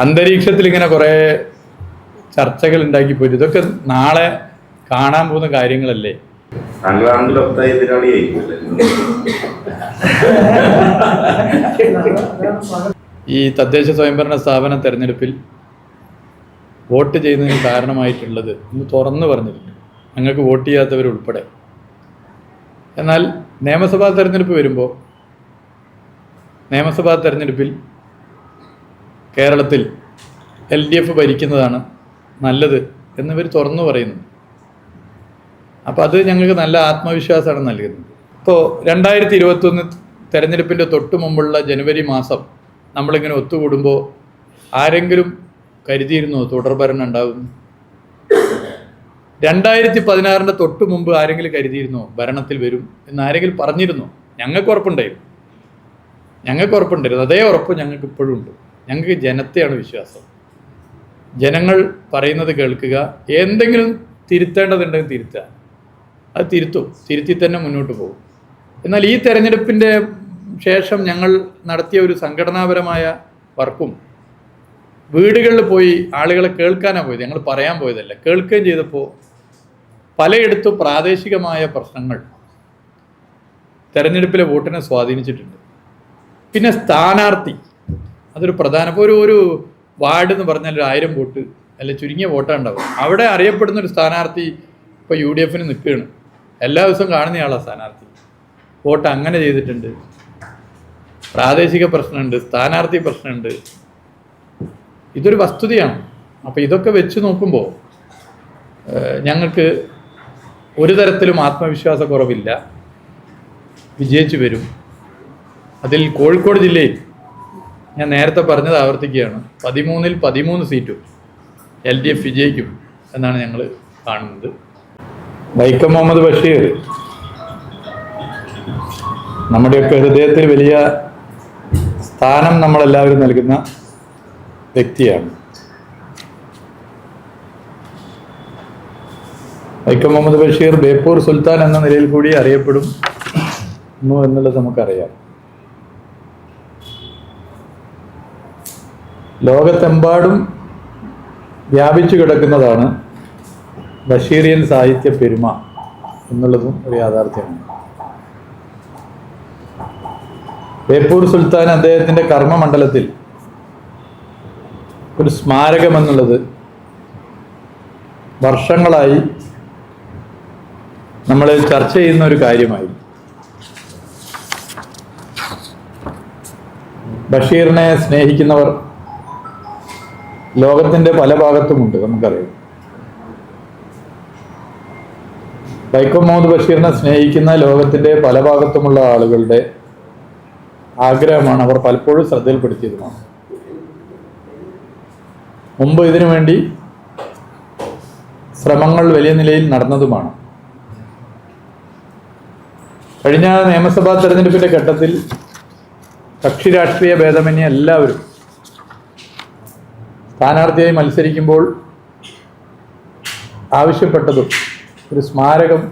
അന്തരീക്ഷത്തിൽ ഇങ്ങനെ കുറേ ചർച്ചകൾ ഉണ്ടാക്കി പോയിട്ട് ഇതൊക്കെ നാളെ കാണാൻ പോകുന്ന കാര്യങ്ങളല്ലേ? ഈ തദ്ദേശ സ്വയംഭരണ സ്ഥാപന തെരഞ്ഞെടുപ്പിൽ വോട്ട് ചെയ്യുന്നതിന് കാരണമായിട്ടുള്ളത് ഒന്ന് തുറന്നു പറഞ്ഞിട്ടുണ്ട്. ഞങ്ങൾക്ക് വോട്ട് ചെയ്യാത്തവരുൾപ്പെടെ എന്നാൽ നിയമസഭാ തെരഞ്ഞെടുപ്പ് വരുമ്പോൾ നിയമസഭാ തെരഞ്ഞെടുപ്പിൽ കേരളത്തിൽ എൽ ഡി എഫ് ഭരിക്കുന്നതാണ് നല്ലത് എന്നിവർ തുറന്നു പറയുന്നു അപ്പോൾ അത് ഞങ്ങൾക്ക് നല്ല ആത്മവിശ്വാസമാണ് നൽകുന്നത്. ഇപ്പോൾ രണ്ടായിരത്തി ഇരുപത്തൊന്ന് തെരഞ്ഞെടുപ്പിന്റെ തൊട്ട് മുമ്പുള്ള ജനുവരി മാസം നമ്മളിങ്ങനെ ഒത്തുകൂടുമ്പോൾ ആരെങ്കിലും കരുതിയിരുന്നോ തുടർഭരണം ഉണ്ടാകും? രണ്ടായിരത്തി പതിനാറിന്റെ തൊട്ട് മുമ്പ് ആരെങ്കിലും കരുതിയിരുന്നോ ഭരണത്തിൽ വരും എന്ന് ആരെങ്കിലും പറഞ്ഞിരുന്നോ? ഞങ്ങൾക്ക് ഉറപ്പുണ്ടായിരുന്നു. ഞങ്ങൾക്ക് ഉറപ്പുണ്ടായിരുന്നു. അതേ ഉറപ്പ് ഞങ്ങൾക്ക് ഇപ്പോഴും ഉണ്ട്. ഞങ്ങൾക്ക് ജനത്തെയാണ് വിശ്വാസം. ജനങ്ങൾ പറയുന്നത് കേൾക്കുക എന്തെങ്കിലും തിരുത്തേണ്ടതുണ്ടെങ്കിൽ തിരുത്തുക. അത് തിരുത്തും. തിരുത്തി തന്നെ മുന്നോട്ട് പോകും. എന്നാൽ ഈ തെരഞ്ഞെടുപ്പിന്റെ ശേഷം ഞങ്ങൾ നടത്തിയ ഒരു സംഘടനാപരമായ വർക്കും വീടുകളിൽ പോയി ആളുകളെ കേൾക്കാനാണ് പോയത്. ഞങ്ങൾ പറയാൻ പോയതല്ല. കേൾക്കുകയും ചെയ്തപ്പോൾ പലയിടത്തും പ്രാദേശികമായ പ്രശ്നങ്ങൾ തെരഞ്ഞെടുപ്പിലെ വോട്ടിനെ സ്വാധീനിച്ചിട്ടുണ്ട്. പിന്നെ സ്ഥാനാർത്ഥി. അതൊരു പ്രധാന ഇപ്പോൾ ഒരു ഒരു വാർഡ് എന്ന് പറഞ്ഞാൽ ഒരു ആയിരം വോട്ട് അല്ല ചുരുങ്ങിയ വോട്ടാണ് ഉണ്ടാവും അവിടെ അറിയപ്പെടുന്ന ഒരു സ്ഥാനാർത്ഥി ഇപ്പോൾ യു ഡി എഫിന് നിൽക്കുകയാണ്. എല്ലാ ദിവസവും കാണുന്നയാളാണ് സ്ഥാനാർത്ഥി. വോട്ട് അങ്ങനെ ചെയ്തിട്ടുണ്ട്. പ്രാദേശിക പ്രശ്നമുണ്ട് സ്ഥാനാർത്ഥി പ്രശ്നമുണ്ട്. ഇതൊരു വസ്തുതയാണ്. അപ്പോൾ ഇതൊക്കെ വെച്ച് നോക്കുമ്പോൾ ഞങ്ങൾക്ക് ഒരു തരത്തിലും ആത്മവിശ്വാസക്കുറവില്ല. വിജയിച്ചു വരും. അതിൽ കോഴിക്കോട് ജില്ലയിൽ ഞാൻ നേരത്തെ പറഞ്ഞത് ആവർത്തിക്കുകയാണ്. പതിമൂന്നിൽ പതിമൂന്ന് സീറ്റും എൽ ഡി എഫ് വിജയിക്കും എന്നാണ് ഞങ്ങൾ കാണുന്നത്. വൈക്കം മുഹമ്മദ് ബഷീർ നമ്മുടെയൊക്കെ ഹൃദയത്തിൽ വലിയ സ്ഥാനം നമ്മളെല്ലാവരും നൽകുന്ന വ്യക്തിയാണ്. വൈക്കം മുഹമ്മദ് ബഷീർ ബേപ്പൂർ സുൽത്താൻ എന്ന നിലയിൽ കൂടി അറിയപ്പെടും. എന്നുള്ളത് നമുക്കറിയാം. ലോകത്തെമ്പാടും വ്യാപിച്ചു കിടക്കുന്നതാണ് ബഷീറിയൻ സാഹിത്യ പെരുമ എന്നുള്ളതും ഒരു യാഥാർത്ഥ്യമാണ്. ബേപ്പൂർ സുൽത്താൻ അദ്ദേഹത്തിന്റെ കർമ്മമണ്ഡലത്തിൽ ഒരു സ്മാരകം എന്നുള്ളത് വർഷങ്ങളായി നമ്മൾ ചർച്ച ചെയ്യുന്ന ഒരു കാര്യമായി ബഷീറിനെ സ്നേഹിക്കുന്നവർ ലോകത്തിന്റെ പല ഭാഗത്തുമുണ്ട് നമുക്കറിയാം. വൈക്കം മുഹമ്മദ് ബഷീറിനെ സ്നേഹിക്കുന്ന ലോകത്തിന്റെ പല ഭാഗത്തുമുള്ള ആളുകളുടെ ആഗ്രഹമാണ് അവർ പലപ്പോഴും ശ്രദ്ധയിൽപ്പെടുത്തിയതുമാണ്. മുമ്പ് ഇതിനു വേണ്ടി ശ്രമങ്ങൾ വലിയ നിലയിൽ നടന്നതുമാണ്. കഴിഞ്ഞ നിയമസഭാ തെരഞ്ഞെടുപ്പിന്റെ ഘട്ടത്തിൽ കക്ഷി രാഷ്ട്രീയ ഭേദമന്യേ എല്ലാവരും സ്ഥാനാർത്ഥിയായി മത്സരിക്കുമ്പോൾ ആവശ്യപ്പെട്ടതും ഒരു സ്മാരകം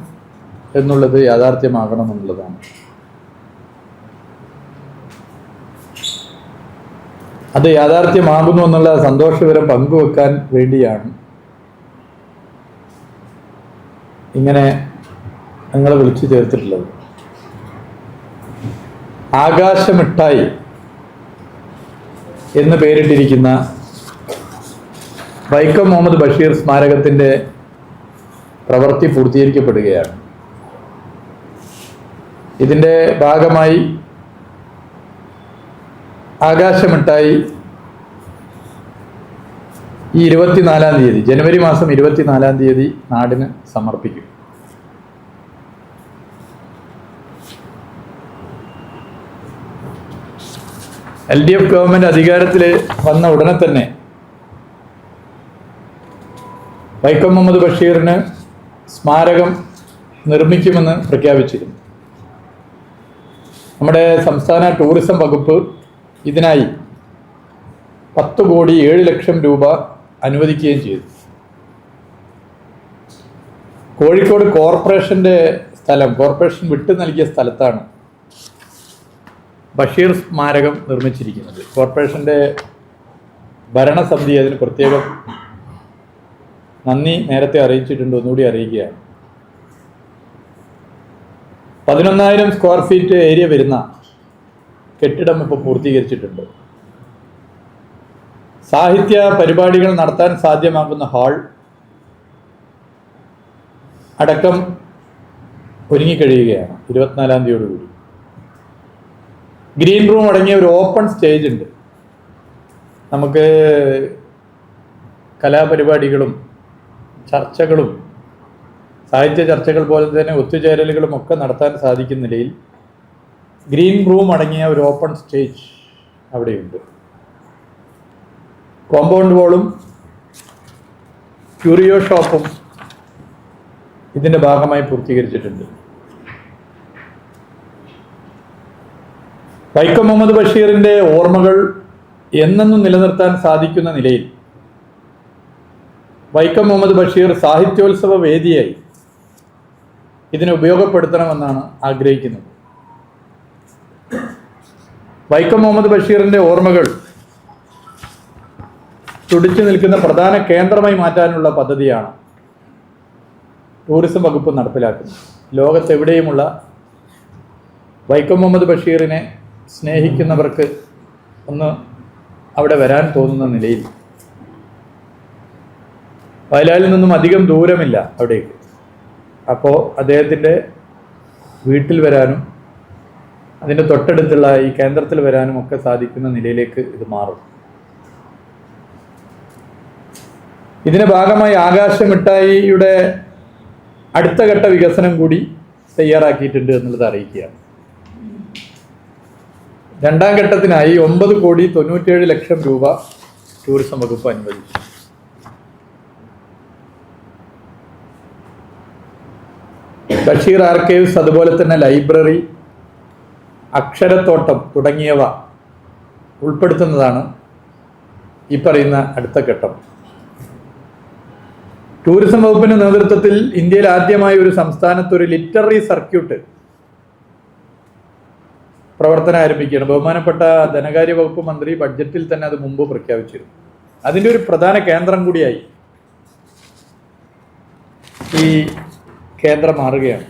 എന്നുള്ളത് യാഥാർത്ഥ്യമാകണമെന്നുള്ളതാണ്. അത് യാഥാർത്ഥ്യമാകുന്നു എന്നുള്ള സന്തോഷകരം പങ്കുവെക്കാൻ വേണ്ടിയാണ് ഇങ്ങനെ നിങ്ങളെ വിളിച്ചു ചേർത്തിട്ടുള്ളത്. ആകാശമിട്ടായി എന്ന് പേരിട്ടിരിക്കുന്ന വൈക്കം മുഹമ്മദ് ബഷീർ സ്മാരകത്തിന്റെ പ്രവൃത്തി പൂർത്തീകരിക്കപ്പെടുകയാണ്. ഇതിന്റെ ഭാഗമായി ആകാശമിട്ടായി ഈ ഇരുപത്തിനാലാം തീയതി ജനുവരി മാസം ഇരുപത്തിനാലാം തീയതി നാടിന് സമർപ്പിക്കും. എൽ ഡി എഫ് ഗവൺമെന്റ് അധികാരത്തിൽ വന്ന ഉടനെ തന്നെ വൈക്കം മുഹമ്മദ് ബഷീറിന് സ്മാരകം നിർമ്മിക്കുമെന്ന് പ്രഖ്യാപിച്ചിരുന്നു. നമ്മുടെ സംസ്ഥാന ടൂറിസം വകുപ്പ് ഇതിനായി പത്ത് കോടി ഏഴ് ലക്ഷം രൂപ അനുവദിക്കുകയും ചെയ്തു. കോഴിക്കോട് കോർപ്പറേഷന്റെ സ്ഥലം കോർപ്പറേഷൻ വിട്ടു നൽകിയ സ്ഥലത്താണ് ബഷീർ സ്മാരകം നിർമ്മിച്ചിരിക്കുന്നത്. കോർപ്പറേഷന്റെ ഭരണസമിതി അതിന് പ്രത്യേകം നന്ദി നേരത്തെ അറിയിച്ചിട്ടുണ്ട്. ഒന്നുകൂടി അറിയിക്കുക പതിനൊന്നായിരം സ്ക്വയർ ഫീറ്റ് ഏരിയ വരുന്ന കെട്ടിടം ഇപ്പോൾ പൂർത്തീകരിച്ചിട്ടുണ്ട്. സാഹിത്യ പരിപാടികൾ നടത്താൻ സാധ്യമാകുന്ന ഹാൾ അടക്കം ഒരുങ്ങിക്കഴിയുകയാണ്. ഇരുപത്തിനാലാം തീയതിയോടുകൂടി. ഗ്രീൻ റൂം അടങ്ങിയ ഒരു ഓപ്പൺ സ്റ്റേജ് ഉണ്ട്. നമുക്ക് കലാപരിപാടികളും ചർച്ചകളും സാഹിത്യ ചർച്ചകൾ പോലെ തന്നെ ഒത്തുചേരലുകളും ഒക്കെ നടത്താൻ സാധിക്കുന്ന നിലയിൽ ഗ്രീൻ റൂം അടങ്ങിയ ഒരു ഓപ്പൺ സ്റ്റേജ് അവിടെയുണ്ട്. കോമ്പൗണ്ട് വോളും ക്യൂറിയോ ഷോപ്പും ഇതിന്റെ ഭാഗമായി പൂർത്തീകരിച്ചിട്ടുണ്ട്. വൈക്കം മുഹമ്മദ് ബഷീറിന്റെ ഓർമ്മകൾ എന്നെന്നും നിലനിർത്താൻ സാധിക്കുന്ന നിലയിൽ വൈക്കം മുഹമ്മദ് ബഷീർ സാഹിത്യോത്സവ വേദിയായി ഇതിനെ ഉപയോഗപ്പെടുത്തണമെന്നാണ് ആഗ്രഹിക്കുന്നത്. വൈക്കം മുഹമ്മദ് ബഷീറിന്റെ ഓർമ്മകൾ തുടിച്ചു നിൽക്കുന്ന പ്രധാന കേന്ദ്രമായി മാറ്റാനുള്ള പദ്ധതിയാണ് ടൂറിസം വകുപ്പ് നടപ്പിലാക്കുന്നത്. ലോകത്തെവിടെയുമുള്ള വൈക്കം മുഹമ്മദ് ബഷീറിനെ സ്നേഹിക്കുന്നവർക്ക് ഒന്ന് അവിടെ വരാൻ തോന്നുന്ന നിലയിൽ വയലാലിൽ നിന്നും അധികം ദൂരമില്ല അവിടേക്ക്. അപ്പോൾ അദ്ദേഹത്തിന്റെ വീട്ടിൽ വരാനും അതിന്റെ തൊട്ടടുത്തുള്ള ഈ കേന്ദ്രത്തിൽ വരാനും ഒക്കെ സാധിക്കുന്ന നിലയിലേക്ക് ഇത് മാറും. ഇതിന് ഭാഗമായി ആകാശമിഠായിയുടെ അടുത്ത ഘട്ട വികസനം കൂടി തയ്യാറാക്കിയിട്ടുണ്ട് എന്നുള്ളത് അറിയിക്കുകയാണ്. രണ്ടാം ഘട്ടത്തിനായി ഒമ്പത് കോടി തൊണ്ണൂറ്റേഴ് ലക്ഷം രൂപ ടൂറിസം വകുപ്പ് അനുവദിച്ചു. ബഷീർ ആർക്കൈവ്സ് അതുപോലെ തന്നെ ലൈബ്രറി അക്ഷരത്തോട്ടം തുടങ്ങിയവ ഉൾപ്പെടുത്തുന്നതാണ് ഈ പറയുന്ന അടുത്ത ഘട്ടം. ടൂറിസം വകുപ്പിന്റെ നേതൃത്വത്തിൽ ഇന്ത്യയിൽ ആദ്യമായി ഒരു സംസ്ഥാനത്ത് ഒരു ലിറ്റററി സർക്യൂട്ട് പ്രവർത്തനം ആരംഭിക്കുകയാണ്. ബഹുമാനപ്പെട്ട ധനകാര്യ വകുപ്പ് മന്ത്രി ബഡ്ജറ്റിൽ തന്നെ അത് മുമ്പ് പ്രഖ്യാപിച്ചിരുന്നു. അതിന്റെ ഒരു പ്രധാന കേന്ദ്രം കൂടിയായി ഈ കേന്ദ്രം മാറുകയാണ്.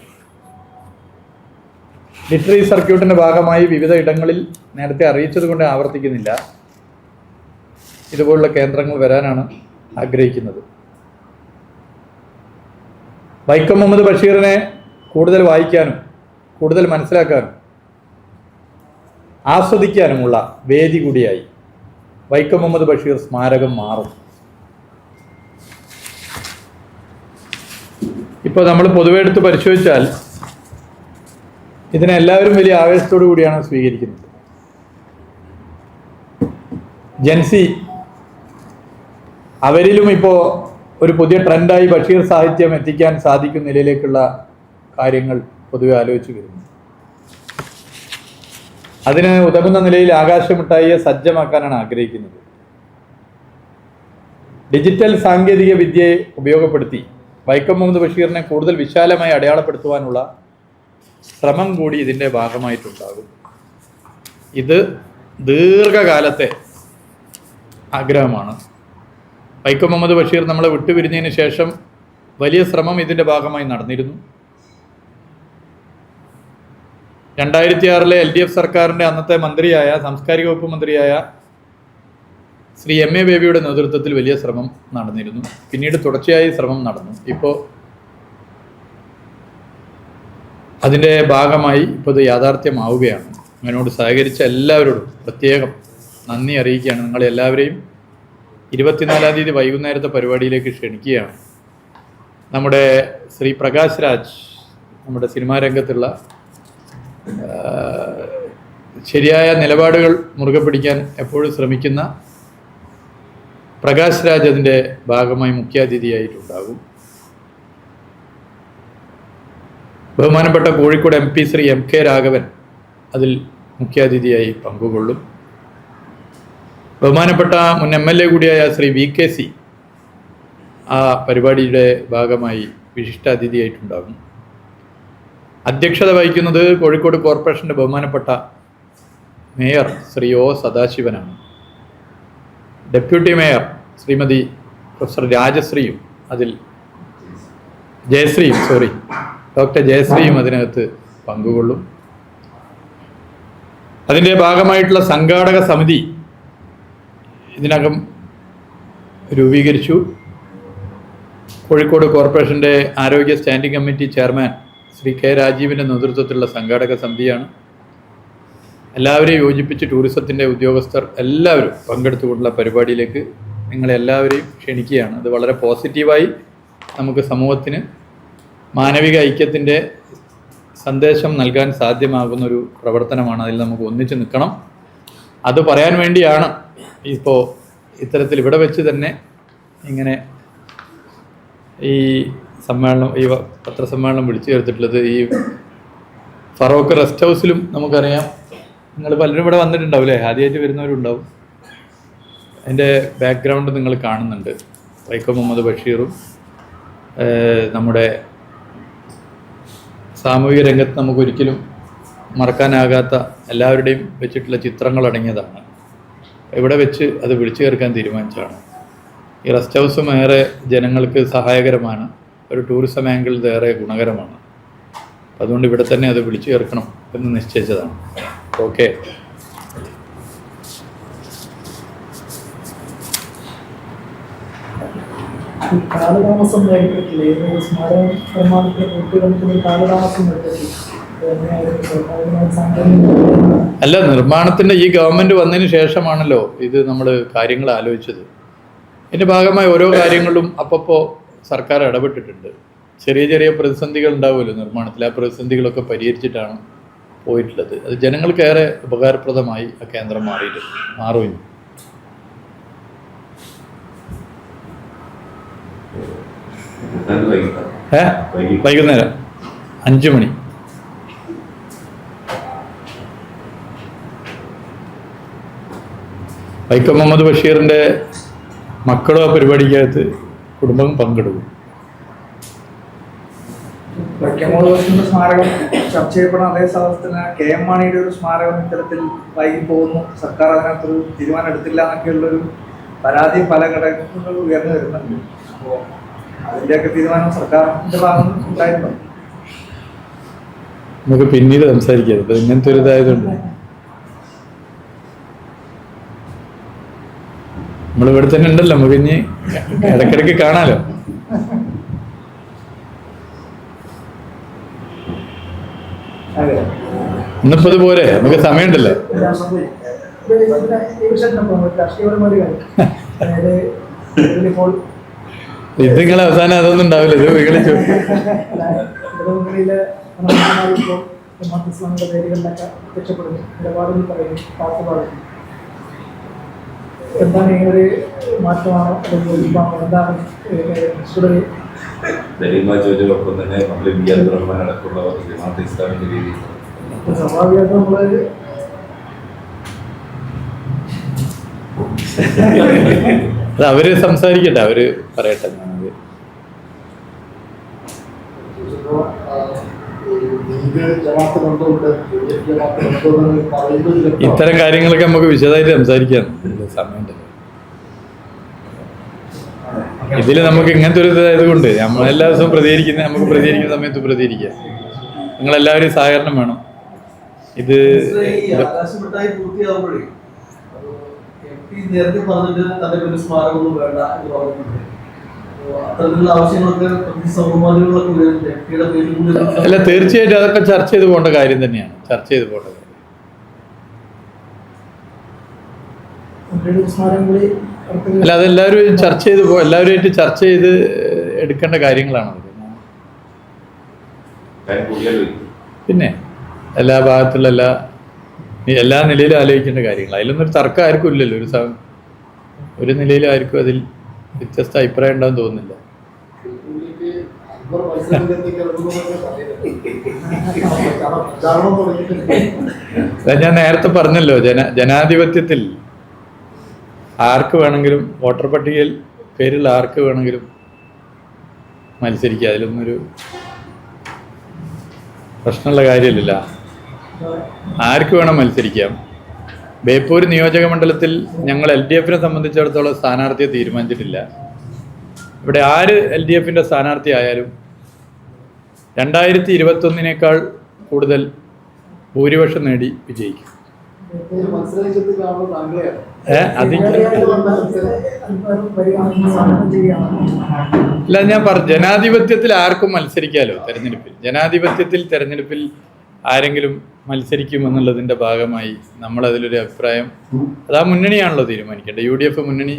ലിറ്ററി സർക്യൂട്ടിന്റെ ഭാഗമായി വിവിധ ഇടങ്ങളിൽ നേരത്തെ അറിയിച്ചത് കൊണ്ട് ആവർത്തിക്കുന്നില്ല. ഇതുപോലുള്ള കേന്ദ്രങ്ങൾ വരാനാണ് ആഗ്രഹിക്കുന്നത്. വൈക്കം മുഹമ്മദ് ബഷീറിനെ കൂടുതൽ വായിക്കാനും കൂടുതൽ മനസ്സിലാക്കാനും ആസ്വദിക്കാനുമുള്ള വേദി കൂടിയായി വൈക്കം മുഹമ്മദ് ബഷീർ സ്മാരകം മാറും. ഇപ്പോൾ നമ്മൾ പൊതുവെ എടുത്ത് പരിശോധിച്ചാൽ ഇതിനെ എല്ലാവരും വലിയ ആവേശത്തോടു കൂടിയാണ് സ്വീകരിക്കുന്നത്. ജെൻസി അവരിലും ഇപ്പോൾ ഒരു പുതിയ ട്രെൻഡായി ബഷീർ സാഹിത്യം എത്തിക്കാൻ സാധിക്കുന്ന നിലയിലേക്കുള്ള കാര്യങ്ങൾ പൊതുവെ ആലോചിച്ചു വരുന്നു. അതിന് ഉതകുന്ന നിലയിൽ ആകാശമിട്ടായിയെ സജ്ജമാക്കാനാണ് ആഗ്രഹിക്കുന്നത്. ഡിജിറ്റൽ സാങ്കേതിക വിദ്യയെ ഉപയോഗപ്പെടുത്തി വൈക്കം മുഹമ്മദ് ബഷീറിനെ കൂടുതൽ വിശാലമായി അടയാളപ്പെടുത്തുവാനുള്ള ശ്രമം കൂടി ഇതിന്റെ ഭാഗമായിട്ടുണ്ടാകും. ഇത് ദീർഘകാലത്തെ ആഗ്രഹമാണ്. വൈക്കം മുഹമ്മദ് ബഷീർ നമ്മളെ വിട്ടുപിരിഞ്ഞതിന് ശേഷം വലിയ ശ്രമം ഇതിന്റെ ഭാഗമായി നടന്നിരുന്നു. രണ്ടായിരത്തി ആറിലെ എൽ ഡി എഫ് സർക്കാരിന്റെ അന്നത്തെ മന്ത്രിയായ സാംസ്കാരിക വകുപ്പ് മന്ത്രിയായ ശ്രീ എം എ ബേബിയുടെ നേതൃത്വത്തിൽ വലിയ ശ്രമം നടന്നിരുന്നു. പിന്നീട് തുടർച്ചയായി ശ്രമം നടന്നു. ഇപ്പോൾ അതിന്റെ ഭാഗമായി ഇപ്പോൾ ഇത് യാഥാർത്ഥ്യമാവുകയാണ്. അതിനോട് സഹകരിച്ച എല്ലാവരോടും പ്രത്യേകം നന്ദി അറിയിക്കുകയാണ്. നിങ്ങൾ എല്ലാവരെയും ഇരുപത്തിനാലാം തീയതി വൈകുന്നേരത്തെ പരിപാടിയിലേക്ക് ക്ഷണിക്കുകയാണ്. നമ്മുടെ ശ്രീ പ്രകാശ് രാജ് നമ്മുടെ സിനിമാ രംഗത്തുള്ള ശരിയായ നിലപാടുകൾ മുറുകെ പിടിക്കാൻ എപ്പോഴും ശ്രമിക്കുന്ന പ്രകാശ് രാജ് അതിന്റെ ഭാഗമായി മുഖ്യാതിഥിയായിട്ടുണ്ടാകും. ബഹുമാനപ്പെട്ട Kozhikode M P Shri M K Raghavan അതിൽ മുഖ്യാതിഥിയായി പങ്കുകൊള്ളും. ബഹുമാനപ്പെട്ട മുൻ എം എൽ എ കൂടിയായ ശ്രീ വി കെ സി ആ പരിപാടിയുടെ ഭാഗമായി വിശിഷ്ടാതിഥിയായിട്ടുണ്ടാകും. അധ്യക്ഷത വഹിക്കുന്നത് കോഴിക്കോട് കോർപ്പറേഷന്റെ ബഹുമാനപ്പെട്ട മേയർ ശ്രീ ഒ സദാശിവനാണ്. ഡെപ്യൂട്ടി മേയർ ശ്രീമതി പ്രൊഫസർ രാജശ്രീയും അതിൽ ജയശ്രീയും സോറി ഡോക്ടർ ജയശ്രീയും അതിനകത്ത് പങ്കുകൊള്ളും. അതിന്റെ ഭാഗമായിട്ടുള്ള സംഘാടക സമിതി ഇതിനകം രൂപീകരിച്ചു. കോഴിക്കോട് കോർപ്പറേഷന്റെ ആരോഗ്യ standing committee chairman Shri K രാജീവിന്റെ നേതൃത്വത്തിലുള്ള സംഘാടക സമിതിയാണ്. എല്ലാവരെയും യോജിപ്പിച്ച് ടൂറിസത്തിന്റെ ഉദ്യോഗസ്ഥർ എല്ലാവരും പങ്കെടുത്തുകൊണ്ടുള്ള പരിപാടിയിലേക്ക് നിങ്ങളെല്ലാവരെയും ക്ഷണിക്കുകയാണ്. അത് വളരെ പോസിറ്റീവായി നമുക്ക് സമൂഹത്തിന് മാനവിക ഐക്യത്തിന്റെ സന്ദേശം നൽകാൻ സാധ്യമാകുന്ന ഒരു പ്രവർത്തനമാണ് അതിൽ നമുക്ക് ഒന്നിച്ചു നിൽക്കണം. അത് പറയാൻ വേണ്ടിയാണ് ഇപ്പോൾ ഇത്തരത്തിൽ ഇവിടെ വെച്ച് തന്നെ ഇങ്ങനെ ഈ സമ്മേളനം ഈ പത്രസമ്മേളനം വിളിച്ചു ചേർത്തിട്ടുള്ളത് ഈ ഫറോക്ക് റെസ്റ്റ് ഹൗസിലും നമുക്കറിയാം. നിങ്ങൾ പലരും ഇവിടെ വന്നിട്ടുണ്ടാവും അല്ലേ ആദ്യമായിട്ട് വരുന്നവരുണ്ടാവും. എന്റെ ബാക്ക്ഗ്രൗണ്ട് നിങ്ങൾ കാണുന്നുണ്ട്. വൈക്കം മുഹമ്മദ് ബഷീറും നമ്മുടെ സാമൂഹിക രംഗത്ത് നമുക്കൊരിക്കലും മറക്കാനാകാത്ത എല്ലാവരുടെയും വെച്ചിട്ടുള്ള ചിത്രങ്ങൾ അടങ്ങിയതാണ്. ഇവിടെ വെച്ച് അത് വിളിച്ചു ചേർക്കാൻ തീരുമാനിച്ചതാണ്. ഈ റെസ്റ്റ് ഹൗസും ഏറെ ജനങ്ങൾക്ക് സഹായകരമാണ്. ഒരു ടൂറിസം ആംഗിൾ ഏറെ ഗുണകരമാണ്. അതുകൊണ്ട് ഇവിടെ തന്നെ അത് വിളിച്ചു ചേർക്കണം എന്ന് നിശ്ചയിച്ചതാണ്. ഓക്കെ. ഈ കാലതാമസം നേരിട്ടിട്ടില്ല ഏതൊരു സ്മാരക നിർമ്മാണത്തിന് കാലതാമസം നേരിട്ടിട്ടില്ല അല്ല നിർമ്മാണത്തിന്റെ ഈ ഗവൺമെന്റ് വന്നതിന് ശേഷമാണല്ലോ ഇത് നമ്മൾ കാര്യങ്ങൾ ആലോചിച്ചത്. ഇതിന്റെ ഭാഗമായി ഓരോ കാര്യങ്ങളും അപ്പപ്പോ സർക്കാർ ഇടപെട്ടിട്ടുണ്ട്. ചെറിയ ചെറിയ പ്രതിസന്ധികൾ ഉണ്ടാവുമല്ലോ നിർമ്മാണത്തിൽ. ആ പ്രതിസന്ധികളൊക്കെ പരിഹരിച്ചിട്ടാണ് പോയിട്ടുള്ളത്. അത് ജനങ്ങൾക്കേറെ ഉപകാരപ്രദമായി ആ കേന്ദ്രം മാറിയിട്ടുണ്ട് മാറും വൈകുന്നേരം. അഞ്ചു മണി. വൈക്കം മുഹമ്മദ് ബഷീറിന്റെ മക്കളും ആ പരിപാടിക്കകത്ത് കുടുംബം പങ്കെടുക്കും. വൈക്കമോളത്തിന്റെ സ്മാരകം ചർച്ച ചെയ്യപ്പെടുന്ന അതേ സ്ഥലത്തിന് കെ എം മാണിയുടെ ഒരു സ്മാരകം ഇത്തരത്തിൽ വൈകി പോകുന്നു. സർക്കാർ അതിനകത്തൊരു തീരുമാനം എടുത്തില്ല എന്നൊക്കെയുള്ളൊരു പരാതി പല ഘടകങ്ങളും ഉയർന്നു വരുന്നുണ്ട്. അപ്പോൾ അതിന്റെയൊക്കെ തീരുമാനം സർക്കാരിന്റെ ഭാഗം ഉണ്ടായിട്ടുണ്ട്. നമുക്ക് പിന്നീട് സംസാരിക്കാം. ഇങ്ങനത്തെ ഒരു ഇതായതുകൊണ്ട്. നമ്മൾ ഇവിടെ തന്നെ ഉണ്ടല്ലോ. നമുക്ക് ഇനി ഇടയ്ക്കിടയ്ക്ക് കാണാലോ. ഇന്നിപ്പോ ഇത് പോരെ? നമുക്ക് സമയമുണ്ടല്ലോ. ഇത് നിങ്ങൾ അവസാനം അതൊന്നും ഉണ്ടാവില്ല. ഇത് വിളിച്ചു പേരുകളിലൊക്കെ നിലപാടുകൾ പറയുന്നു എന്താണ് ഈ ഒരു മാറ്റമാണോ? അല്ലെങ്കിൽ എന്താണ് ദലീമ ചോദിച്ചതോടൊപ്പം തന്നെ നമ്മൾ ബി ആർ റഹ്മാൻ അടക്കമുള്ളവർ ജമാഅത്ത് ഇസ്ലാമിക രീതിയിൽ അത് അവർ സംസാരിക്കട്ടെ അവർ പറയട്ടെ. ഞാനത് ഇത്തരം കാര്യങ്ങളൊക്കെ നമുക്ക് വിശദമായിട്ട് സംസാരിക്കാം. സമയം ഇതിൽ നമുക്ക് ഇങ്ങനത്തെ ഒരു ഇതായതുകൊണ്ട് നമ്മൾ എല്ലാ ദിവസവും പ്രതികരിക്കുന്ന നമുക്ക് പ്രതികരിക്കുന്ന സമയത്ത് പ്രതികരിക്കാം നിങ്ങളെല്ലാവരും സഹകരണം വേണം. ഇത് നേരത്തെ പറഞ്ഞിട്ട് തന്റെ ഒരു സ്മാരകമൊന്നും വേണ്ട എന്ന് പറഞ്ഞിട്ടുണ്ട്. അല്ല തീർച്ചയായിട്ടും അതൊക്കെ ചർച്ച ചെയ്ത് പോകേണ്ട കാര്യം തന്നെയാണ്. ചർച്ച ചെയ്ത് പോകേണ്ട കാര്യം ഒരു സ്മാരകം കൂടി അടുത്ത അല്ല അതെല്ലാവരും ചർച്ച ചെയ്ത് പോ എല്ലാവരുമായിട്ട് ചർച്ച ചെയ്ത് എടുക്കേണ്ട കാര്യങ്ങളാണ് പിന്നെ എല്ലാ ഭാഗത്തുള്ള എല്ലാ എല്ലാ നിലയിലും ആലോചിക്കേണ്ട കാര്യങ്ങൾ. അതിലൊന്നും ഒരു തർക്കം ആർക്കും ഇല്ലല്ലോ. ഒരു സ- ഒരു നിലയിലും ആർക്കും അതിൽ വ്യത്യസ്ത അഭിപ്രായം ഉണ്ടാവും തോന്നുന്നില്ല. ഞാൻ നേരത്തെ പറഞ്ഞല്ലോ ജന ജനാധിപത്യത്തിൽ ആർക്ക് വേണമെങ്കിലും വോട്ടർ പട്ടികയിൽ പേരുള്ള ആർക്ക് വേണമെങ്കിലും മത്സരിക്കുക. ഒരു പ്രശ്നമുള്ള കാര്യമില്ല ആർക്ക് വേണം മത്സരിക്കാം ബേപ്പൂർ നിയോജക മണ്ഡലത്തിൽ ഞങ്ങൾ എൽ ഡി എഫിനെ സംബന്ധിച്ചിടത്തോളം സ്ഥാനാർത്ഥിയെ തീരുമാനിച്ചിട്ടില്ല. ഇവിടെ ആര് എൽ ഡി എഫിന്റെ സ്ഥാനാർത്ഥി ആയാലും രണ്ടായിരത്തി ഇരുപത്തൊന്നിനേക്കാൾ കൂടുതൽ ഭൂരിപക്ഷം നേടി വിജയിക്കും. അല്ല ഞാൻ പറഞ്ഞു ജനാധിപത്യത്തിൽ ആർക്കും മത്സരിക്കാലോ തെരഞ്ഞെടുപ്പിൽ? ജനാധിപത്യത്തിൽ തെരഞ്ഞെടുപ്പിൽ ആരെങ്കിലും മത്സരിക്കും എന്നുള്ളതിന്റെ ഭാഗമായി നമ്മൾ അതിലൊരു അഭിപ്രായം അത് ആ മുന്നണിയാണല്ലോ തീരുമാനിക്കേണ്ടത്. യു ഡി എഫ് മുന്നണി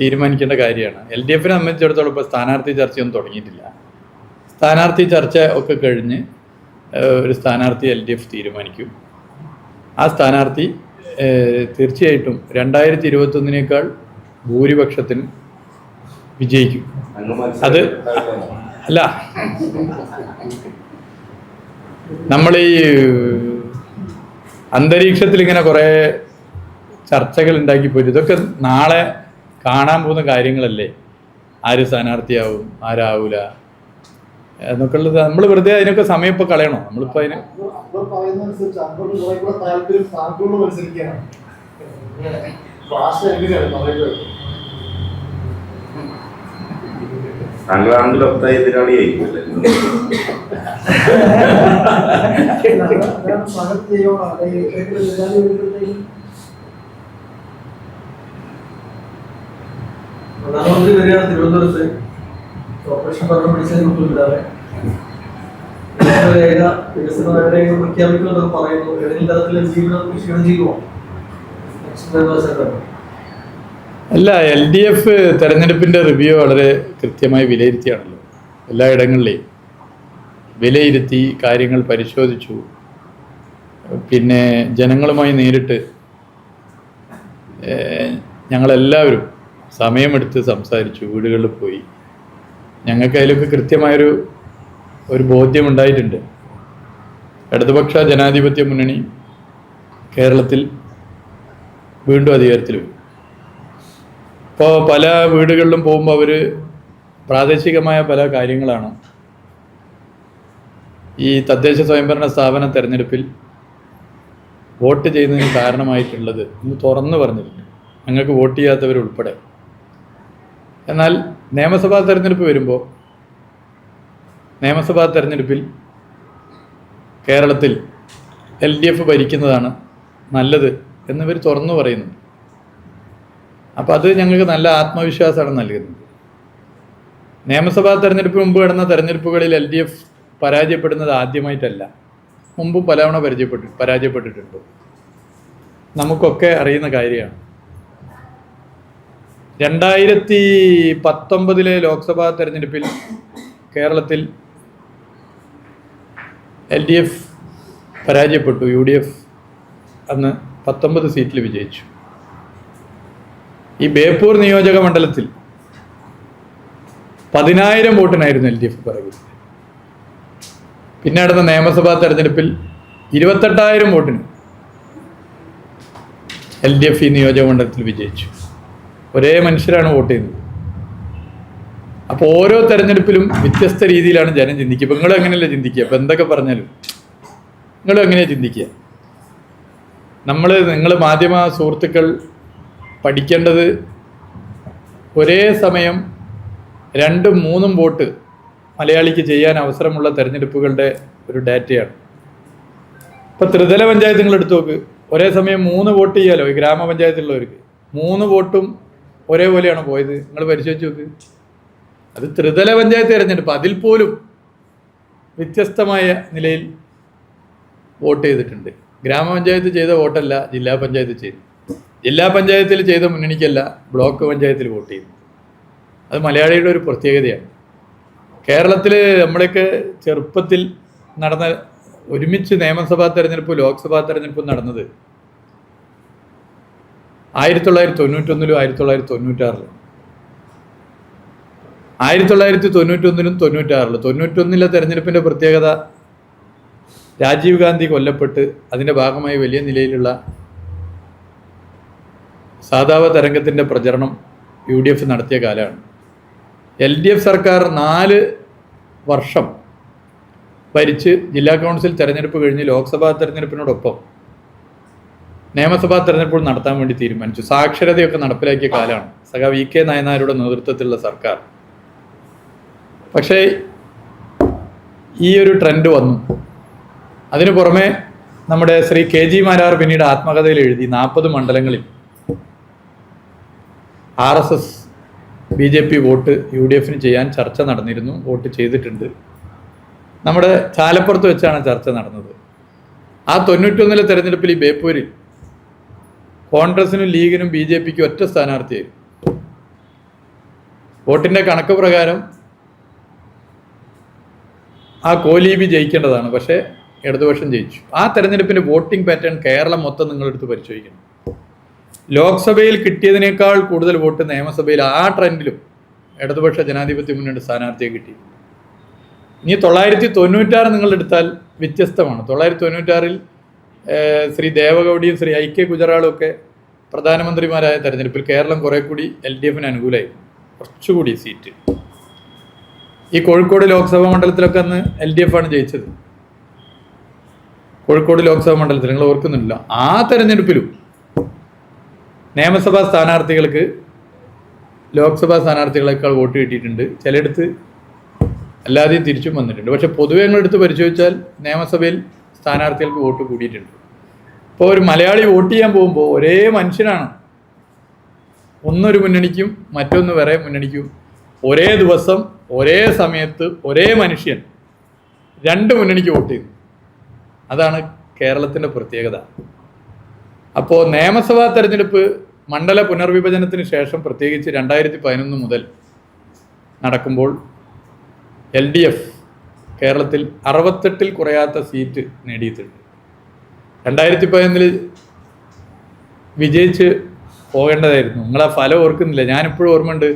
തീരുമാനിക്കേണ്ട കാര്യമാണ്. എൽ ഡി എഫിനെ സംബന്ധിച്ചിടത്തോളം ഇപ്പോൾ സ്ഥാനാർത്ഥി ചർച്ചയൊന്നും തുടങ്ങിയിട്ടില്ല. സ്ഥാനാർത്ഥി ചർച്ച ഒക്കെ കഴിഞ്ഞ് ഒരു സ്ഥാനാർത്ഥി എൽ ഡി എഫ് തീരുമാനിക്കും. ആ സ്ഥാനാർത്ഥി തീർച്ചയായിട്ടും രണ്ടായിരത്തി ഇരുപത്തൊന്നിനേക്കാൾ ഭൂരിപക്ഷത്തിന് വിജയിക്കും. അത് അല്ല. നമ്മൾ ഈ അന്തരീക്ഷത്തിൽ ഇങ്ങനെ കുറേ ചർച്ചകൾ ഉണ്ടാക്കി പോയി ഇതൊക്കെ നാളെ കാണാൻ പോകുന്ന കാര്യങ്ങളല്ലേ. ആര് സ്ഥാനാർത്ഥിയാവും ആരാവൂല. എന്നൊക്കെ ഉള്ളത് നമ്മൾ വെറുതെ അതിനൊക്കെ സമയം ഇപ്പോൾ കളയണോ? നമ്മളിപ്പോൾ അതിന് താങ്കളാണെങ്കിൽ ഒത്ത പ്രധാനമന്ത്രി വരികയാണ് തിരുവനന്തപുരത്ത്. ഓപ്പറേഷൻ പറഞ്ഞു പിടിച്ചതിന് മുമ്പില്ലാതെ രേഖ വികസന രേഖ പ്രഖ്യാപിക്കുമെന്നൊക്കെ പറയുന്നു. ഏതെങ്കിലും തരത്തിൽ ജീവിതം ക്ഷീണം ചെയ്യുമോ നെക്സ്റ്റ് നിയമസഭ അല്ല എൽ ഡി എഫ് തെരഞ്ഞെടുപ്പിന്റെ റിവ്യൂ വളരെ കൃത്യമായി വിലയിരുത്തിയാണല്ലോ. എല്ലായിടങ്ങളിലെയും വിലയിരുത്തി കാര്യങ്ങൾ പരിശോധിച്ചു. പിന്നെ ജനങ്ങളുമായി നേരിട്ട് ഞങ്ങളെല്ലാവരും സമയമെടുത്ത് സംസാരിച്ചു. വീടുകളിൽ പോയി. ഞങ്ങൾക്ക് അതിലൊക്കെ കൃത്യമായൊരു ഒരു ബോധ്യം ഉണ്ടായിട്ടുണ്ട് ഇടതുപക്ഷ ജനാധിപത്യ മുന്നണി കേരളത്തിൽ വീണ്ടും അധികാരത്തിൽ വരും. ഇപ്പോൾ പല വീടുകളിലും പോകുമ്പോൾ അവർ പ്രാദേശികമായ പല കാര്യങ്ങളാണ്. ഈ തദ്ദേശ സ്വയംഭരണ സ്ഥാപന തെരഞ്ഞെടുപ്പിൽ വോട്ട് ചെയ്യുന്നതിന് കാരണമായിട്ടുള്ളത് എന്ന് തുറന്നു പറഞ്ഞിട്ടുണ്ട്. ഞങ്ങൾക്ക് വോട്ട് ചെയ്യാത്തവരുൾപ്പെടെ. എന്നാൽ നിയമസഭാ തെരഞ്ഞെടുപ്പ് വരുമ്പോൾ നിയമസഭാ തെരഞ്ഞെടുപ്പിൽ കേരളത്തിൽ എൽ ഡി എഫ് ഭരിക്കുന്നതാണ് നല്ലത് എന്നിവർ തുറന്നു പറയുന്നു അപ്പോൾ അത് ഞങ്ങൾക്ക് നല്ല ആത്മവിശ്വാസമാണ് നൽകുന്നത്. നിയമസഭാ തെരഞ്ഞെടുപ്പ് മുമ്പ് കിടന്ന തെരഞ്ഞെടുപ്പുകളിൽ എൽ ഡി എഫ് പരാജയപ്പെടുന്നത് ആദ്യമായിട്ടല്ല. മുമ്പ് പലവണ പരിചയപ്പെട്ടു പരാജയപ്പെട്ടിട്ടുണ്ട്. നമുക്കൊക്കെ അറിയുന്ന കാര്യമാണ്. രണ്ടായിരത്തി പത്തൊമ്പതിലെ ലോക്സഭാ തെരഞ്ഞെടുപ്പിൽ കേരളത്തിൽ എൽ ഡി എഫ് പരാജയപ്പെട്ടു. യു ഡി എഫ് അന്ന് പത്തൊമ്പത് സീറ്റിൽ വിജയിച്ചു. ഈ ബേപ്പൂർ നിയോജക മണ്ഡലത്തിൽ പതിനായിരം വോട്ടിനായിരുന്നു എൽ ഡി എഫ് പിറകിൽ പിന്നെ നടന്ന നിയമസഭാ തെരഞ്ഞെടുപ്പിൽ ഇരുപത്തെട്ടായിരം വോട്ടിന് എൽ ഡി എഫ് ഈ നിയോജക മണ്ഡലത്തിൽ വിജയിച്ചു. ഒരേ മനുഷ്യരാണ് വോട്ട് ചെയ്യുന്നത്. അപ്പോൾ ഓരോ തെരഞ്ഞെടുപ്പിലും വ്യത്യസ്ത രീതിയിലാണ് ജനം ചിന്തിക്കുക. ഇപ്പം നിങ്ങളും എങ്ങനെയല്ലേ ചിന്തിക്കുക? ഇപ്പം എന്തൊക്കെ പറഞ്ഞാലും. നിങ്ങൾ എങ്ങനെയാണ് ചിന്തിക്കുക? നമ്മൾ നിങ്ങൾ മാധ്യമ സുഹൃത്തുക്കൾ പഠിക്കേണ്ടത് ഒരേ സമയം രണ്ടും മൂന്നും വോട്ട് മലയാളിക്ക് ചെയ്യാൻ അവസരമുള്ള തെരഞ്ഞെടുപ്പുകളുടെ ഒരു ഡാറ്റയാണ്. ഇപ്പം ത്രിതല പഞ്ചായത്ത് നിങ്ങൾ എടുത്തു നോക്ക്. ഒരേ സമയം മൂന്ന് വോട്ട് ചെയ്യാലോ? ഈ ഗ്രാമപഞ്ചായത്തിലുള്ളവർക്ക് മൂന്ന് വോട്ടും ഒരേപോലെയാണ് പോയത്? നിങ്ങൾ പരിശോധിച്ച് നോക്ക്. അത് ത്രിതല പഞ്ചായത്ത് തിരഞ്ഞെടുപ്പ്. അതിൽ പോലും വ്യത്യസ്തമായ നിലയിൽ വോട്ട് ചെയ്തിട്ടുണ്ട്. ഗ്രാമപഞ്ചായത്ത് ചെയ്ത വോട്ടല്ല ജില്ലാ പഞ്ചായത്ത് ചെയ്തു. ജില്ലാ പഞ്ചായത്തിൽ ചെയ്ത മുന്നണിക്കല്ല ബ്ലോക്ക് പഞ്ചായത്തിൽ വോട്ട് ചെയ്തു. അത് മലയാളിയുടെ ഒരു പ്രത്യേകതയാണ്. കേരളത്തിൽ നമ്മുടെയൊക്കെ ചെറുപ്പത്തിൽ നടന്ന ഒരുമിച്ച് നിയമസഭാ തെരഞ്ഞെടുപ്പ് ലോക്സഭാ തെരഞ്ഞെടുപ്പ് നടന്നത് ആയിരത്തി തൊള്ളായിരത്തി തൊണ്ണൂറ്റൊന്നിലും ആയിരത്തി തൊള്ളായിരത്തി തൊണ്ണൂറ്റാറിലും. ആയിരത്തി തൊള്ളായിരത്തി തൊണ്ണൂറ്റൊന്നിലും തൊണ്ണൂറ്റാറിലും തൊണ്ണൂറ്റൊന്നിലെ തെരഞ്ഞെടുപ്പിന്റെ പ്രത്യേകത രാജീവ് ഗാന്ധി കൊല്ലപ്പെട്ട് അതിന്റെ ഭാഗമായി വലിയ നിലയിലുള്ള സാധാവ തരംഗത്തിന്റെ പ്രചരണം യു ഡി എഫ് നടത്തിയ കാലമാണ്. എൽ ഡി എഫ് സർക്കാർ നാല് വർഷം ഭരിച്ച് ജില്ലാ കൗൺസിൽ തെരഞ്ഞെടുപ്പ് കഴിഞ്ഞ് ലോക്സഭാ തെരഞ്ഞെടുപ്പിനോടൊപ്പം നിയമസഭാ തെരഞ്ഞെടുപ്പ് നടത്താൻ വേണ്ടി തീരുമാനിച്ചു. സാക്ഷരതയൊക്കെ നടപ്പിലാക്കിയ കാലമാണ്. സഖാ വി കെ നായനാരുടെ നേതൃത്വത്തിലുള്ള സർക്കാർ. പക്ഷേ ഈ ഒരു ട്രെൻഡ് വന്നു. അതിനു പുറമെ നമ്മുടെ ശ്രീ കെ ജി മാരാർ പിന്നീട് ആത്മകഥയിൽ എഴുതി നാൽപ്പത് മണ്ഡലങ്ങളിൽ R S S B J P vote U D എഫിന് ചെയ്യാൻ ചർച്ച നടന്നിരുന്നു വോട്ട് ചെയ്തിട്ടുണ്ട്. നമ്മുടെ ചാലപ്പുറത്ത് വെച്ചാണ് ചർച്ച നടന്നത്. ആ തൊണ്ണൂറ്റൊന്നിലെ തെരഞ്ഞെടുപ്പിൽ ഈ ബേപ്പൂരിൽ കോൺഗ്രസിനും ലീഗിനും ബി ജെ പിക്കും ഒറ്റ സ്ഥാനാർത്ഥിയായി. വോട്ടിന്റെ കണക്ക് പ്രകാരം ആ കോലീബി ജയിക്കേണ്ടതാണ് പക്ഷേ ഇടതുപക്ഷം ജയിച്ചു. ആ തെരഞ്ഞെടുപ്പിന്റെ വോട്ടിംഗ് പാറ്റേൺ കേരളം മൊത്തം നിങ്ങളെടുത്ത് പരിശോധിക്കണം. ലോക്സഭയിൽ കിട്ടിയതിനേക്കാൾ കൂടുതൽ വോട്ട് നിയമസഭയിൽ ആ ട്രെൻഡിലും ഇടതുപക്ഷ ജനാധിപത്യ മുന്നണി സ്ഥാനാർത്ഥിയെ കിട്ടി ഇനി തൊള്ളായിരത്തി തൊണ്ണൂറ്റാറ് നിങ്ങളെടുത്താൽ വ്യത്യസ്തമാണ്. തൊള്ളായിരത്തി തൊണ്ണൂറ്റാറിൽ ശ്രീ ദേവഗൗഡിയും ശ്രീ ഐ കെ ഗുജറാളും ഒക്കെ പ്രധാനമന്ത്രിമാരായ തെരഞ്ഞെടുപ്പിൽ കേരളം കുറെ കൂടി എൽ ഡി എഫിന് അനുകൂലമായി കുറച്ചുകൂടി സീറ്റ്. ഈ കോഴിക്കോട് ലോക്സഭാ മണ്ഡലത്തിലൊക്കെ അന്ന് എൽ ഡി എഫ് ആണ് ജയിച്ചത്. കോഴിക്കോട് ലോക്സഭാ മണ്ഡലത്തിൽ നിങ്ങൾ ഓർക്കുന്നില്ല. ആ തെരഞ്ഞെടുപ്പിലും നിയമസഭാ സ്ഥാനാർത്ഥികൾക്ക് ലോക്സഭാ സ്ഥാനാർത്ഥികളെക്കാൾ വോട്ട് കിട്ടിയിട്ടുണ്ട്. ചിലയിടത്ത് അല്ലാതെയും തിരിച്ചും വന്നിട്ടുണ്ട്. പക്ഷെ പൊതുവെ നിങ്ങളെടുത്ത് പരിശോധിച്ചാൽ നിയമസഭയിൽ സ്ഥാനാർത്ഥികൾക്ക് വോട്ട് കൂടിയിട്ടുണ്ട്. ഇപ്പോൾ ഒരു മലയാളി വോട്ട് ചെയ്യാൻ പോകുമ്പോൾ ഒരേ മനുഷ്യനാണ്. ഒന്നൊരു മുന്നണിക്കും മറ്റൊന്ന് വേറെ മുന്നണിക്കും ഒരേ ദിവസം ഒരേ സമയത്ത് ഒരേ മനുഷ്യൻ രണ്ട് മുന്നണിക്ക് വോട്ട് ചെയ്തു. അതാണ് കേരളത്തിന്റെ പ്രത്യേകത. അപ്പോൾ നിയമസഭാ തെരഞ്ഞെടുപ്പ് മണ്ഡല പുനർവിഭജനത്തിന് ശേഷം പ്രത്യേകിച്ച് രണ്ടായിരത്തി പതിനൊന്ന് മുതൽ നടക്കുമ്പോൾ എൽ ഡി എഫ് കേരളത്തിൽ അറുപത്തെട്ടിൽ കുറയാത്ത സീറ്റ് നേടിയിട്ടുണ്ട്. രണ്ടായിരത്തി പതിനൊന്നിൽ വിജയിച്ച് പോകേണ്ടതായിരുന്നു. നിങ്ങൾ ആ ഫലം ഓർക്കുന്നില്ല. ഞാനിപ്പോഴും ഓർമ്മയുണ്ട്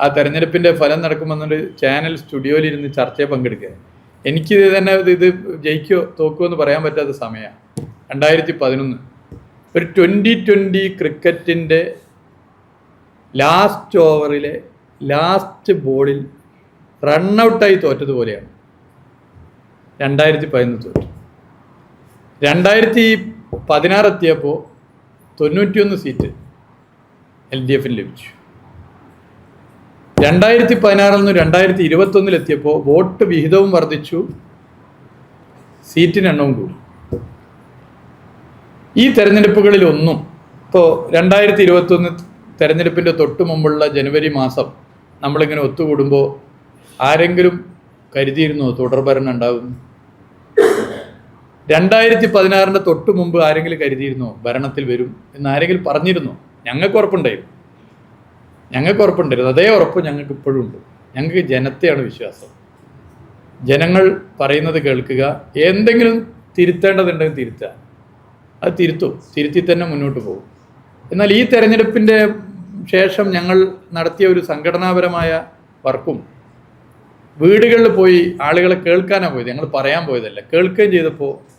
ആ തെരഞ്ഞെടുപ്പിന്റെ ഫലം നടക്കുമെന്നൊരു ചാനൽ സ്റ്റുഡിയോയിലിരുന്ന് ചർച്ചയെ പങ്കെടുക്കുക. എനിക്ക് തന്നെ ഇത് ജയിക്കോ തോക്കുമോ എന്ന് പറയാൻ പറ്റാത്ത സമയമാണ് രണ്ടായിരത്തി പതിനൊന്ന് ഒരു ട്വന്റി ട്വന്റി ക്രിക്കറ്റിന്റെ ലാസ്റ്റ് ഓവറിലെ ലാസ്റ്റ് ബോളിൽ റണ്ണൗട്ടായി തോറ്റതുപോലെയാണ്. രണ്ടായിരത്തി പതിനൊന്ന് തോറ്റു. രണ്ടായിരത്തി പതിനാറ് എത്തിയപ്പോൾ തൊണ്ണൂറ്റിയൊന്ന് സീറ്റ് എൽ ഡി എഫിന് ലഭിച്ചു. രണ്ടായിരത്തി പതിനാറിൽ നിന്ന് രണ്ടായിരത്തി ഇരുപത്തൊന്നിലെത്തിയപ്പോൾ വോട്ട് വിഹിതവും വർദ്ധിച്ചു. സീറ്റിന് എണ്ണവും കൂടി. ഈ തെരഞ്ഞെടുപ്പുകളിലൊന്നും ഇപ്പോൾ രണ്ടായിരത്തി ഇരുപത്തൊന്ന് തെരഞ്ഞെടുപ്പിന്റെ തൊട്ട് മുമ്പുള്ള ജനുവരി മാസം നമ്മളിങ്ങനെ ഒത്തുകൂടുമ്പോൾ ആരെങ്കിലും കരുതിയിരുന്നോ തുടർഭരണം ഉണ്ടാകും? രണ്ടായിരത്തി പതിനാറിന്റെ തൊട്ട് മുമ്പ് ആരെങ്കിലും കരുതിയിരുന്നോ ഭരണത്തിൽ വരും എന്ന് ആരെങ്കിലും പറഞ്ഞിരുന്നോ? ഞങ്ങൾക്ക് ഉറപ്പുണ്ടായിരുന്നു. ഞങ്ങൾക്ക് ഉറപ്പുണ്ടായിരുന്നു. അതേ ഉറപ്പ് ഞങ്ങൾക്ക് ഇപ്പോഴും ഉണ്ട്. ഞങ്ങൾക്ക് ജനത്തെയാണ് വിശ്വാസം. ജനങ്ങൾ പറയുന്നത് കേൾക്കുക. എന്തെങ്കിലും തിരുത്തേണ്ടതുണ്ടെങ്കിൽ തിരുത്തുക. അത് തിരുത്തും. തിരുത്തി തന്നെ മുന്നോട്ട് പോകും. എന്നാൽ ഈ തെരഞ്ഞെടുപ്പിന്റെ ശേഷം ഞങ്ങൾ നടത്തിയ ഒരു സംഘടനാപരമായ വർക്കും വീടുകളിൽ പോയി ആളുകളെ കേൾക്കാനാണ് പോയത്. ഞങ്ങൾ പറയാൻ പോയതല്ല. കേൾക്കുകയും ചെയ്തപ്പോൾ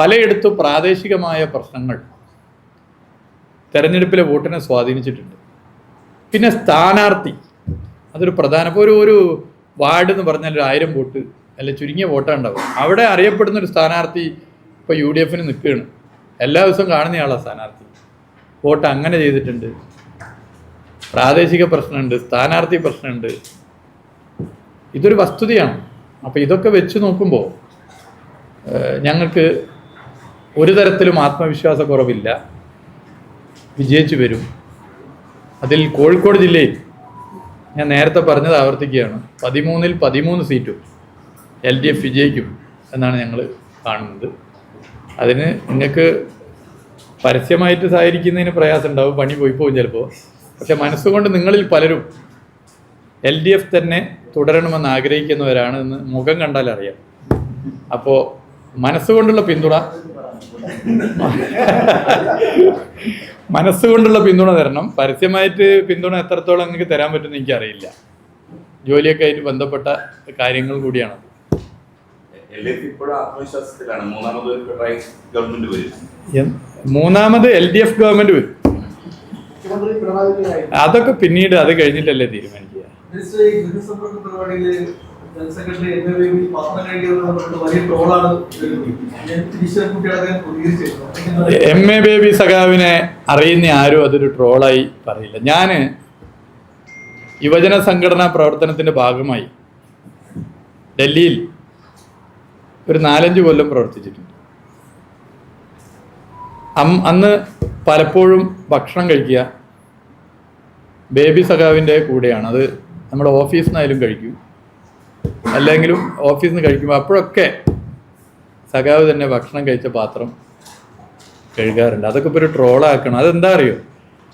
പലയിടത്തും പ്രാദേശികമായ പ്രശ്നങ്ങൾ തെരഞ്ഞെടുപ്പിലെ വോട്ടിനെ സ്വാധീനിച്ചിട്ടുണ്ട്. പിന്നെ സ്ഥാനാർത്ഥി അതൊരു പ്രധാന ഇപ്പോൾ ഒരു ഒരു വാർഡ് എന്ന് പറഞ്ഞാൽ ഒരു ആയിരം വോട്ട് അല്ല ചുരുങ്ങിയ വോട്ടാണ് ഉണ്ടാവും അവിടെ അറിയപ്പെടുന്ന ഒരു സ്ഥാനാർത്ഥി ഇപ്പോൾ യു ഡി എഫിന് നിൽക്കുകയാണ്. എല്ലാ ദിവസവും കാണുന്നയാളാണ് സ്ഥാനാർത്ഥി. വോട്ട് അങ്ങനെ ചെയ്തിട്ടുണ്ട്. പ്രാദേശിക പ്രശ്നമുണ്ട് സ്ഥാനാർത്ഥി പ്രശ്നമുണ്ട്. ഇതൊരു വസ്തുതയാണ്. അപ്പോൾ ഇതൊക്കെ വെച്ച് നോക്കുമ്പോൾ ഞങ്ങൾക്ക് ഒരു തരത്തിലും ആത്മവിശ്വാസക്കുറവില്ല. വിജയിച്ചു വരും. അതിൽ കോഴിക്കോട് ജില്ലയിൽ ഞാൻ നേരത്തെ പറഞ്ഞത് ആവർത്തിക്കുകയാണ്. പതിമൂന്നിൽ പതിമൂന്ന് സീറ്റും എൽ ഡി എഫ് വിജയിക്കും എന്നാണ് ഞങ്ങൾ കാണുന്നത്. അതിന് നിങ്ങൾക്ക് പരസ്യമായിട്ട് സഹകരിക്കുന്നതിന് പ്രയാസം ഉണ്ടാവും പണി പോയി പോകും ചിലപ്പോൾ പക്ഷെ മനസ്സുകൊണ്ട് നിങ്ങളിൽ പലരും എൽ ഡി എഫ് തന്നെ തുടരണമെന്ന് ആഗ്രഹിക്കുന്നവരാണ് എന്ന് മുഖം കണ്ടാൽ അറിയാം അപ്പോൾ മനസ്സുകൊണ്ടുള്ള പിന്തുണ മനസ്സുകൊണ്ടുള്ള പിന്തുണ തരണം. പരസ്യമായിട്ട് പിന്തുണ എത്രത്തോളം നിങ്ങൾക്ക് തരാൻ പറ്റുമെന്ന് എനിക്കറിയില്ല. ജോലിയൊക്കെ ആയിട്ട് ബന്ധപ്പെട്ട കാര്യങ്ങൾ കൂടിയാണ്. മൂന്നാമത് എൽ ഡി എഫ് ഗവൺമെന്റ് വരും. അതൊക്കെ പിന്നീട് അത് കഴിഞ്ഞിട്ടല്ലേ തീരുമാനിക്കുക. സെക്രട്ടറി എം എ ബേബി സഖാവിനെ അറിയുന്ന ആരും അതൊരു ട്രോളായി പറയില്ല. ഞാൻ യുവജന സംഘടനാ പ്രവർത്തനത്തിന്റെ ഭാഗമായി ഡൽഹിയിൽ ഒരു നാലഞ്ച് കൊല്ലം പ്രവർത്തിച്ചിട്ടുണ്ട്. അന്ന് പലപ്പോഴും ഭക്ഷണം കഴിക്കുക ബേബി സഖാവിന്റെ കൂടെയാണ്. അത് നമ്മുടെ ഓഫീസിൽ നിന്നായാലും കഴിക്കും. അല്ലെങ്കിലും ഓഫീസിൽ നിന്ന് കഴിക്കുമ്പോൾ അപ്പോഴൊക്കെ സഖാവ് തന്നെ ഭക്ഷണം കഴിച്ച പാത്രം കഴുകാറുണ്ട്. അതൊക്കെ ഇപ്പോൾ ഒരു ട്രോളാക്കണം അതെന്താ അറിയോ?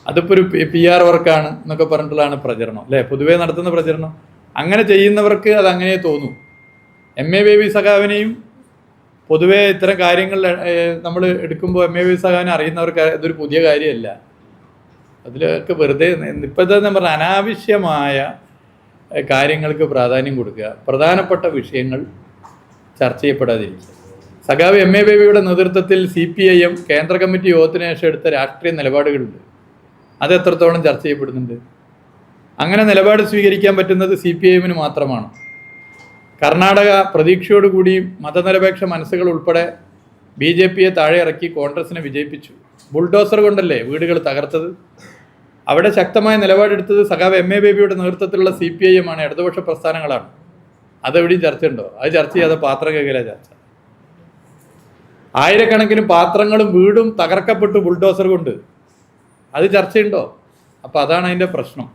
അതിപ്പോൾ ഒരു പി ആർ വർക്കാണ് എന്നൊക്കെ പറഞ്ഞിട്ടുള്ളതാണ് പ്രചരണം അല്ലേ? പൊതുവേ നടത്തുന്ന പ്രചരണം. അങ്ങനെ ചെയ്യുന്നവർക്ക് അത് അങ്ങനെ തോന്നും. എം എ ബേബി സഖാവിനെയും പൊതുവേ ഇത്തരം കാര്യങ്ങൾ നമ്മൾ എടുക്കുമ്പോൾ എം എ ബേബി സഖാവിനെ അറിയുന്നവർക്ക് ഇതൊരു പുതിയ കാര്യമല്ല. അതിലൊക്കെ വെറുതെ ഇപ്പോഴത്തെ ഞാൻ പറഞ്ഞ അനാവശ്യമായ കാര്യങ്ങൾക്ക് പ്രാധാന്യം കൊടുക്കുക. പ്രധാനപ്പെട്ട വിഷയങ്ങൾ ചർച്ച ചെയ്യപ്പെടാതിരിക്കുക. സഖാവ് എം എ ബേബിയുടെ നേതൃത്വത്തിൽ സി പി ഐ എം കേന്ദ്ര കമ്മിറ്റി യോഗത്തിന് ശേഷം എടുത്ത രാഷ്ട്രീയ നിലപാടുകളുണ്ട്. അത് എത്രത്തോളം ചർച്ച ചെയ്യപ്പെടുന്നുണ്ട്? അങ്ങനെ നിലപാട് സ്വീകരിക്കാൻ പറ്റുന്നത് സി പി ഐ എമ്മിന് മാത്രമാണ്. കർണാടക പ്രതീക്ഷയോടുകൂടി മതനിരപേക്ഷ മനസ്സുകൾ ഉൾപ്പെടെ ബി ജെ പിയെ താഴെ ഇറക്കി കോൺഗ്രസിനെ വിജയിപ്പിച്ചു. ബുൾഡോസർ കൊണ്ടല്ലേ വീടുകൾ തകർത്തത്? അവിടെ ശക്തമായ നിലപാടെടുത്തത് സഖാവ് എം എ ബേബിയുടെ നേതൃത്വത്തിലുള്ള സി പി ഐ എം ആണ് ഇടതുപക്ഷ പ്രസ്ഥാനങ്ങളാണ്. അതെവിടെയും ചർച്ചയുണ്ടോ? അത് ചർച്ച ചെയ്യാതെ പാത്രം കേൾക്കില്ല ചർച്ച. ആയിരക്കണക്കിന് പാത്രങ്ങളും വീടും തകർക്കപ്പെട്ടു ബുൾഡോസർ കൊണ്ട്. അത് ചർച്ചയുണ്ടോ? അപ്പോൾ അതാണ് അതിന്റെ പ്രശ്നം.